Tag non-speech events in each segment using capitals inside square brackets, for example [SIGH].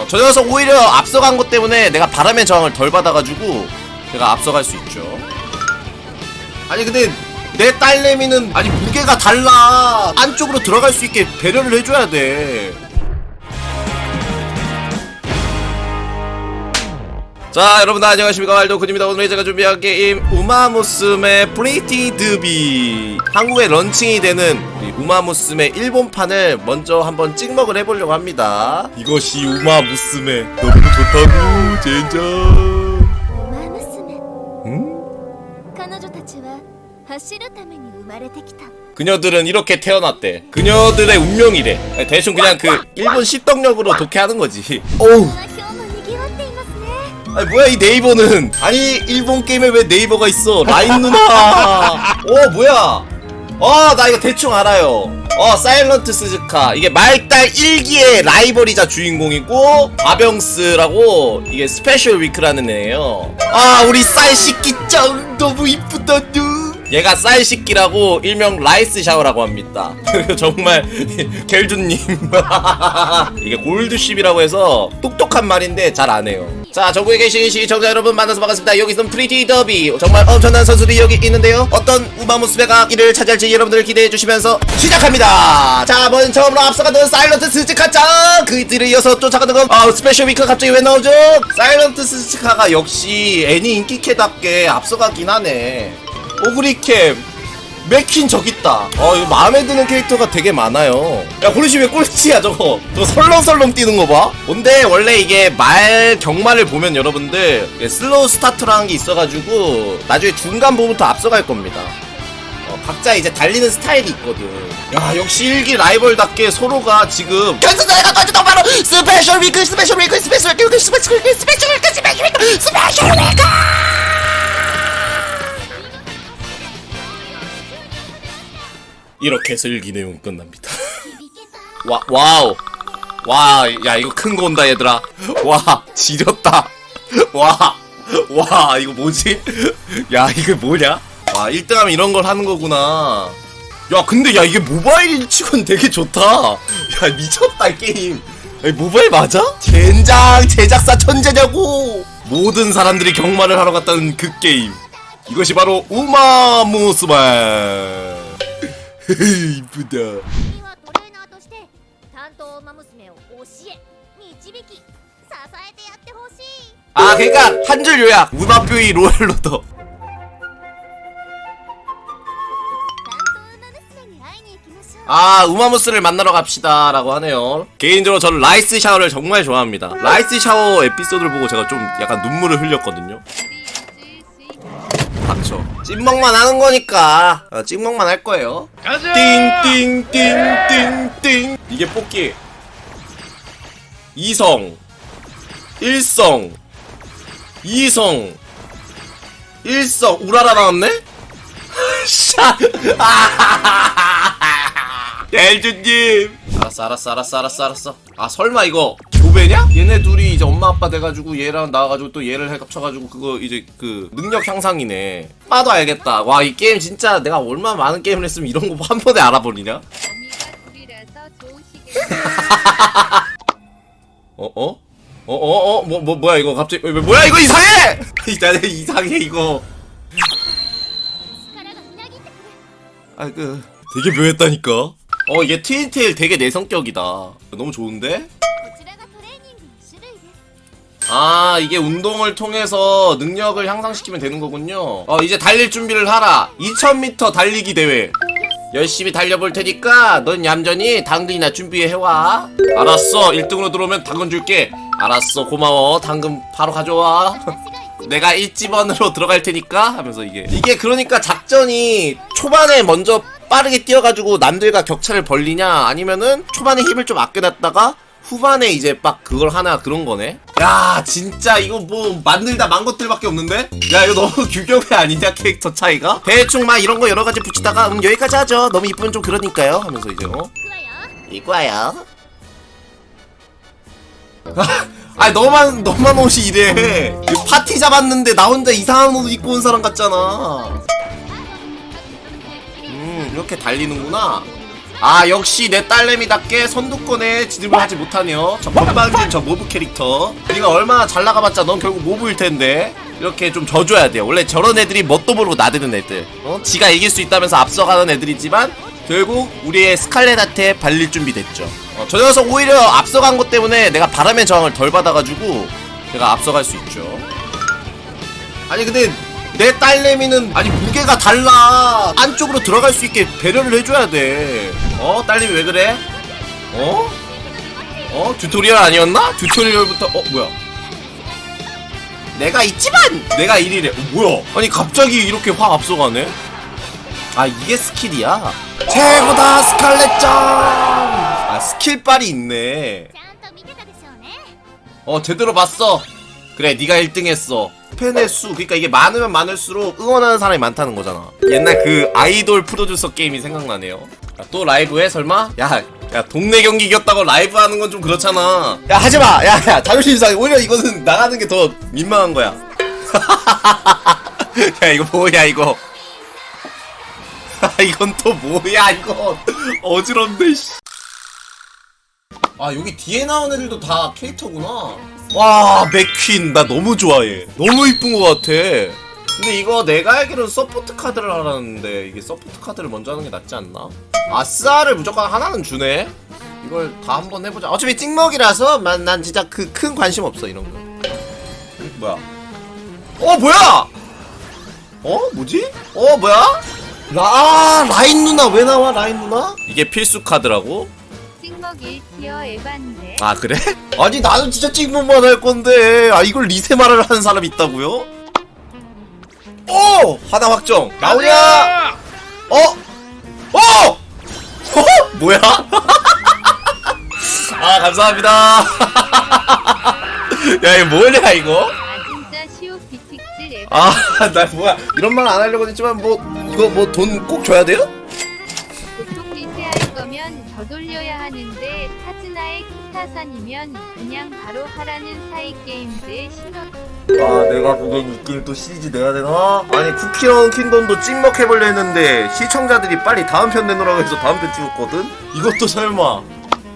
어, 저 녀석 오히려 앞서간 것 때문에 내가 바람의 저항을 덜 받아가지고 제가 앞서갈 수 있죠. 아니 근데 내 딸내미는 아니 무게가 달라 안쪽으로 들어갈 수 있게 배려를 해줘야 돼. 자 여러분 다 안녕하십니까? 말도근입니다. 오늘 제가 준비한 게임 우마무스의 프리티 드비. 한국에 런칭이 되는 우마무스의 일본판을 먼저 한번 찍먹을 해보려고 합니다. 이것이 우마무스의 너무 좋다고 젠장. 응? 그녀들은 이렇게 태어났대. 그녀들의 운명이래. 대충 그냥 그 일본 시덕력으로 독해하는 거지. 어우 아니 뭐야 이 네이버는? 아니 일본 게임에 왜 네이버가 있어? 라인 누나. 오 뭐야? 어나 이거 대충 알아요. 어 사일런트 스즈카. 이게 말달 1기의 라이벌이자 주인공이고 바병스라고 이게 스페셜 위크라는 애예요. 아 우리 쌀씻기짱 너무 이쁘다 누 얘가 쌀씻기라고 일명 라이스 샤워라고 합니다. [LAUGHS] 그리고 정말 겔준님. [LAUGHS] 이게 골드쉽이라고 해서 똑똑한 말인데 잘 안 해요. 자 전국에 계신 시청자 여러분 만나서 반갑습니다. 여기 있는 프리티 더비. 정말 엄청난 선수들이 여기 있는데요. 어떤 우마무스베가 이를 차지할지 여러분들 기대해 주시면서 시작합니다. 자 먼저 처음으로 앞서가던 사일런트 스즈카짱! 그 뒤를 이어서 쫓아가는 건 아, 스페셜 위크 갑자기 왜 나오죠? 사일런트 스즈카가 역시 애니 인기캐답게 앞서가긴 하네 오그리캠 맥퀸 저기 있다. 어 이거 마음에 드는 캐릭터가 되게 많아요. 야 고리시 왜 꼴찌야 저거? 저 설렁설렁 뛰는 거 봐. 근데 원래 이게 말 경마를 보면 여러분들 슬로우 스타트라는 게 있어가지고 나중에 중간 부분부터 앞서갈 겁니다. 어, 각자 이제 달리는 스타일이 있거든. 야 역시 일기 라이벌답게 서로가 지금 견승자가 가지고 바로 스페셜 위크 스페셜 위크 스페셜 위크 스페셜 위크 스페셜 위크 스페셜 위크 스페셜 위크 이렇게 해서 일기 내용 끝납니다. [LAUGHS] 와, 와우. 와, 야, 이거 큰 거 온다, 얘들아. 와, 지렸다. 와, 와, 이거 뭐지? [LAUGHS] 야, 이게 뭐냐? 와, 1등 하면 이런 걸 하는 거구나. 야, 근데 야, 이게 모바일 치곤 되게 좋다. 야, 미쳤다, 이 게임. 야, 모바일 맞아? 젠장, 제작사 천재냐고! 모든 사람들이 경마를 하러 갔다는 그 게임. 이것이 바로 우마무스만. 이쁘다. 아 그러니까 한 줄 요약. 문화표의 로얄로더. 아 우마무스를 만나러 갑시다 라고 하네요. 개인적으로 저는 라이스 샤워를 정말 좋아합니다. 라이스 샤워 에피소드를 보고 제가 좀 약간 눈물을 흘렸거든요. 닥쳐 찐먹만 하는 거니까. 어, 찐먹만 할 거예요. 띵띵띵띵띵. 이게 뽑기. 이성. 일성. 이성. 일성. 우라라 나왔네? 샷! [LAUGHS] 엘준님! 알았어, 알았어, 알았어, 알았어, 알았어. 아, 설마 이거 교배냐? 얘네 둘이 이제 엄마 아빠 돼가지고 얘랑 나와가지고 또 얘를 합쳐가지고 그거 이제 그 능력 향상이네. 봐도 알겠다. 와 이 게임 진짜 내가 얼마나 많은 게임을 했으면 이런 거 한 번에 알아버리냐? [LAUGHS] 어 어? 어, 어, 어, 뭐, 뭐, 뭐야, 이거 갑자기, 왜, 뭐야, 이거 이상해! [LAUGHS] 나 이상해, 이거. 아, 그. 되게 묘했다니까? 어, 얘 트윈테일 되게 내 성격이다. 너무 좋은데? 아 이게 운동을 통해서 능력을 향상시키면 되는 거군요. 어 이제 달릴 준비를 하라. 2000m 달리기 대회. 열심히 달려볼 테니까 넌 얌전히 당근이나 준비해와. 알았어. 1등으로 들어오면 당근 줄게. 알았어. 고마워. 당근 바로 가져와. [LAUGHS] 내가 1집원으로 들어갈 테니까 하면서 이게. 이게 그러니까 작전이 초반에 먼저 빠르게 뛰어가지고 남들과 격차를 벌리냐? 아니면은 초반에 힘을 좀 아껴놨다가 후반에 이제 막 그걸 하나 그런 거네 야 진짜 이거 뭐 만들다 만 것들밖에 없는데 야 이거 너무 규격이 아니냐 캐릭터 차이가 대충 막 이런 거 여러 가지 붙이다가 음 여기까지 하죠 너무 이쁘면 좀 그러니까요 하면서 이제 어 이거야 아 너만 너만 옷이 이래 파티 잡았는데 나 혼자 이상한 옷 입고 온 사람 같잖아 음 이렇게 달리는구나 아 역시 내 딸내미답게 선두권에 진입을 하지 못하네요. 저 건방진 저 모브 캐릭터. 네가 얼마나 잘 나가봤자 넌 결국 모브일 텐데. 이렇게 좀 져줘야 돼요. 원래 저런 애들이 뭣도 모르고 나대는 애들. 어? 지가 이길 수 있다면서 앞서가는 애들이지만 결국 우리의 스칼렛한테 발릴 준비 됐죠. 어, 저 녀석 오히려 앞서간 것 때문에 내가 바람의 저항을 덜 받아가지고 제가 앞서갈 수 있죠. 아니 근데 내 딸내미는 아니 무게가 달라. 안쪽으로 들어갈 수 있게 배려를 해줘야 돼 어? 딸님이 왜 그래? 어? 어? 튜토리얼 아니었나? 튜토리얼부터 어? 뭐야? 내가 있지만! 내가 1위래 어, 뭐야? 아니 갑자기 이렇게 확 앞서가네? 아 이게 스킬이야? 최고다 스칼렛짱! 아 스킬빨이 있네 어 제대로 봤어 그래 네가 1등 했어 팬의 수 그니까 이게 많으면 많을수록 응원하는 사람이 많다는 거잖아 옛날 그 아이돌 프로듀서 게임이 생각나네요 야, 또 라이브 해 설마? 야, 야 동네 경기 이겼다고 라이브 하는 건 좀 그렇잖아. 야 하지마. 야 야 자존심 상해. 오히려 이거는 나가는 게 더 민망한 거야. [LAUGHS] 야 이거 뭐야 이거? 아 [LAUGHS] 이건 또 뭐야 이거? 어지럽네 씨. 아 여기 뒤에 나온 애들도 다 캐릭터구나. 와 맥퀸. 나 너무 좋아해. 너무 이쁜 것 같아 근데 이거 내가 알기로는 서포트 카드를 하라는데 이게 서포트 카드를 먼저 하는 게 낫지 않나? 아싸를 무조건 하나는 주네 이걸 다 한번 해보자 어차피 찍먹이라서 난, 난 진짜 그 큰 관심 없어 이런 거 음, 뭐야 어 뭐야 어 뭐지? 어 뭐야? 라 아, 라인 누나 왜 나와 라인 누나? 이게 필수 카드라고? 찍먹 1티어 에반데 아 그래? 아니 나는 진짜 찍먹만 할 건데 아 이걸 리세마를 하는 사람 있다고요? 오! 하나 확정 나오냐? 어? 어? 어? 뭐야? [LAUGHS] 아 감사합니다 [LAUGHS] 야 이거 뭐냐 이거? 아 진짜 시오 비틱질 에반 아 [LAUGHS] 나 뭐야 이런 말 안 하려고 했지만 뭐 이거 뭐 돈 꼭 줘야 돼요? 보통 리세할 거면 더 돌려야 하는데 타즈나의 키타산이면 그냥 바로 하라는 사이 게임즈의 신호 아 내가 보기엔 이 게임 또 시리즈 내야 되나? 아니 쿠키런 킹덤도 찍먹해볼려 했는데 시청자들이 빨리 다음 편 내놓으라고 해서 다음 편 찍었거든? 이것도 설마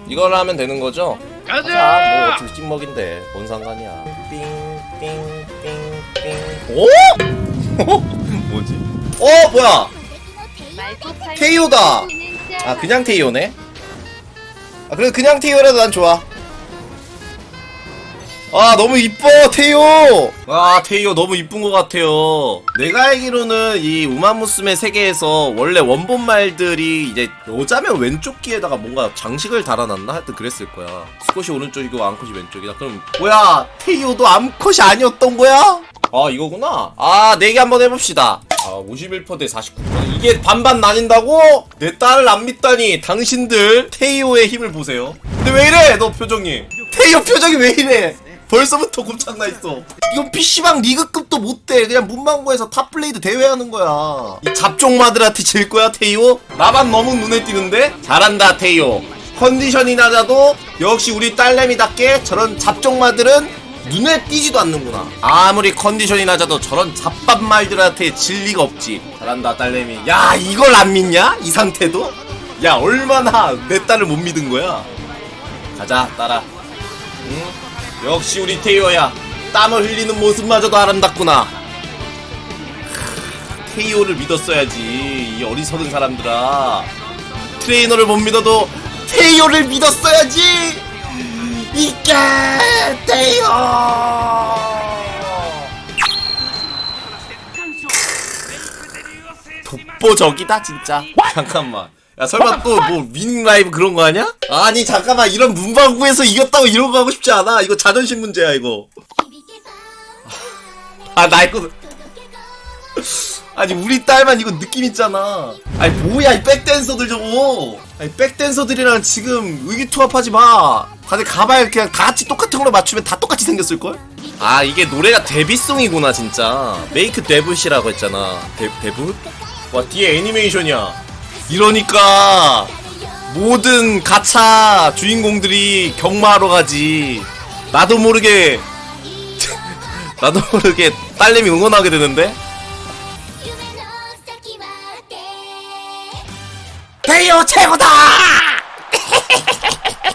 이걸 하면 되는 거죠? 가자! 뭐 어차피 찍먹인데 뭔 상관이야 삥삥삥삥 오? 뭐지? 어 뭐야 테이오다 아 그냥 테이오네? 아 그래 그냥 테이오라도 난 좋아. 아 너무 이뻐 테이오 아 테이오 너무 이쁜 것 같아요. 내가 알기로는 이 우마무스메 세계에서 원래 원본 말들이 이제 여자면 왼쪽 귀에다가 뭔가 장식을 달아놨나? 하여튼 그랬을 거야. 스컷이 오른쪽이고 암컷이 왼쪽이다. 그럼 뭐야? 테이오도 암컷이 아니었던 거야? 아 이거구나. 아 내기 한번 해봅시다 아 51%대 49% 이게 반반 나뉜다고? 내 딸을 안 믿다니 당신들 테이오의 힘을 보세요. 근데 왜 이래 너 표정이? 테이오 표정이 왜 이래? 벌써부터 곱창나 있어. 이건 PC방 리그급도 못돼. 그냥 문방구에서 탑블레이드 대회하는 거야. 이 잡종마들한테 질 거야 테이오? 나만 너무 눈에 띄는데? 잘한다 테이오. 컨디션이 낮아도 역시 우리 딸내미답게 저런 잡종마들은 눈에 띄지도 않는구나. 아무리 컨디션이 낮아도 저런 잡밥 말들한테 질 리가 없지. 잘한다, 딸내미. 야, 이걸 안 믿냐? 이 상태도? 야, 얼마나 내 딸을 못 믿은 거야? 가자, 딸아. 응? 역시 우리 테이오야. 땀을 흘리는 모습마저도 아름답구나. 크, 테이오를 믿었어야지. 이 어리석은 사람들아. 트레이너를 못 믿어도 테이오를 믿었어야지! 있게 돼요. 독보적이다 진짜. 잠깐만. 야 설마 또 뭐 위닝 라이브 그런 거 아니야? 아니 잠깐만 이런 문방구에서 이겼다고 이런 거 하고 싶지 않아. 이거 자존심 문제야 이거. 아 나 이거 아니 우리 딸만 이거 느낌 있잖아. 아니 뭐야 이 백댄서들 저거. 아니 백댄서들이랑 지금 의기투합하지 마. 다들 가발 그냥 다 같이 똑같은 걸로 맞추면 다 똑같이 생겼을걸? 아 이게 노래가 데뷔송이구나 진짜. 메이크 데뷔시라고 했잖아. 데, 데뷔? 와 뒤에 애니메이션이야. 이러니까 모든 가차 주인공들이 경마하러 가지. 나도 모르게 [LAUGHS] 나도 모르게 딸내미 응원하게 되는데? 대요 최고다! [LAUGHS]